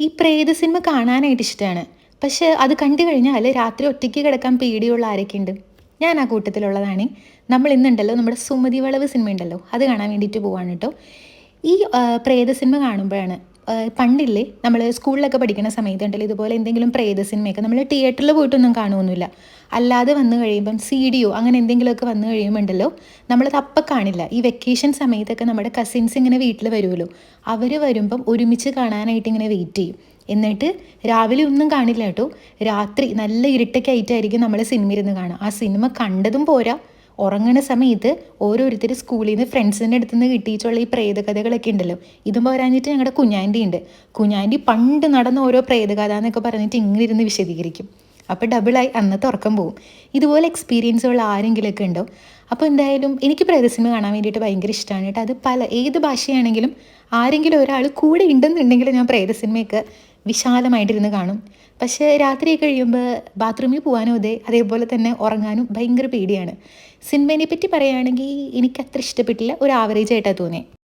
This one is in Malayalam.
ഈ പ്രേത സിനിമ കാണാനായിട്ട് ഇഷ്ടമാണ് പക്ഷെ അത് കണ്ടു കഴിഞ്ഞാൽ രാത്രി ഒറ്റയ്ക്ക് കിടക്കാൻ പേടിയുള്ള ആരൊക്കെയുണ്ട്? ഞാൻ ആ കൂട്ടത്തിലുള്ളതാണ്. നമ്മൾ ഇന്നുണ്ടല്ലോ നമ്മുടെ സുമതി വളവ് സിനിമ ഉണ്ടല്ലോ അത് കാണാൻ വേണ്ടിയിട്ട് പോവാണ് കേട്ടോ. ഈ പ്രേത സിനിമ കാണുമ്പോഴാണ് പണ്ടില്ലേ നമ്മൾ സ്കൂളിലൊക്കെ പഠിക്കുന്ന സമയത്തുണ്ടല്ലോ ഇതുപോലെ എന്തെങ്കിലും പ്രേത സിനിമയൊക്കെ നമ്മൾ തിയേറ്ററിൽ പോയിട്ടൊന്നും കാണുമൊന്നുമില്ല അല്ലാതെ വന്നു കഴിയുമ്പം സി ഡി ഒ അങ്ങനെ എന്തെങ്കിലുമൊക്കെ വന്നു കഴിയുമ്പോണ്ടല്ലോ നമ്മളത് അപ്പം കാണില്ല. ഈ വെക്കേഷൻ സമയത്തൊക്കെ നമ്മുടെ കസിൻസ് ഇങ്ങനെ വീട്ടിൽ വരുമല്ലോ അവർ വരുമ്പം ഒരുമിച്ച് കാണാനായിട്ട് ഇങ്ങനെ വെയിറ്റ് ചെയ്യും. എന്നിട്ട് രാവിലെ ഒന്നും കാണില്ല കേട്ടോ. രാത്രി നല്ല ഇരുട്ടൊക്കെ ആയിട്ടായിരിക്കും നമ്മൾ സിനിമ ഇരുന്ന് കാണുക. ആ സിനിമ കണ്ടതും പോരാ. ഉറങ്ങുന്ന സമയത്ത് ഓരോരുത്തർ സ്കൂളിൽ നിന്ന് ഫ്രണ്ട്സിന്റെ അടുത്ത് നിന്ന് കിട്ടിയിട്ടുള്ള ഈ പ്രേതകഥകളൊക്കെ ഉണ്ടല്ലോ. ഇതും പറഞ്ഞിട്ട് ഞങ്ങളുടെ കുഞ്ഞാന്റെ ഉണ്ട് കുഞ്ഞാന്റെ പണ്ട് നടന്ന ഓരോ പ്രേതകഥ എന്നൊക്കെ പറഞ്ഞിട്ട് ഇങ്ങനെ ഇരുന്ന് വിശദീകരിക്കും. അപ്പോൾ ഡബിളായി അന്നത്തെ ഉറക്കം പോവും. ഇതുപോലെ എക്സ്പീരിയൻസ് ഉള്ള ആരെങ്കിലുമൊക്കെ ഉണ്ടോ? അപ്പോൾ എന്തായാലും എനിക്ക് പ്രേതസിനിമ കാണാൻ വേണ്ടിയിട്ട് ഭയങ്കര ഇഷ്ടമാണ് കേട്ടോ. അത് പല ഏത് ഭാഷയാണെങ്കിലും ആരെങ്കിലും ഒരാൾ കൂടെ ഉണ്ടെന്നുണ്ടെങ്കിൽ ഞാൻ പ്രേതസിനിമയൊക്കെ വിശാലമായിട്ടിരുന്ന് കാണും. പക്ഷേ രാത്രി കഴിയുമ്പോൾ ബാത്റൂമിൽ പോകാനും അതെ അതേപോലെ തന്നെ ഉറങ്ങാനും ഭയങ്കര പേടിയാണ്. സിനിമേനെ പറ്റി പറയുകയാണെങ്കിൽ എനിക്ക് അത്ര ഇഷ്ടപ്പെട്ടില്ല ഒരു ആവറേജ് ആയിട്ടാണ് തോന്നിയത്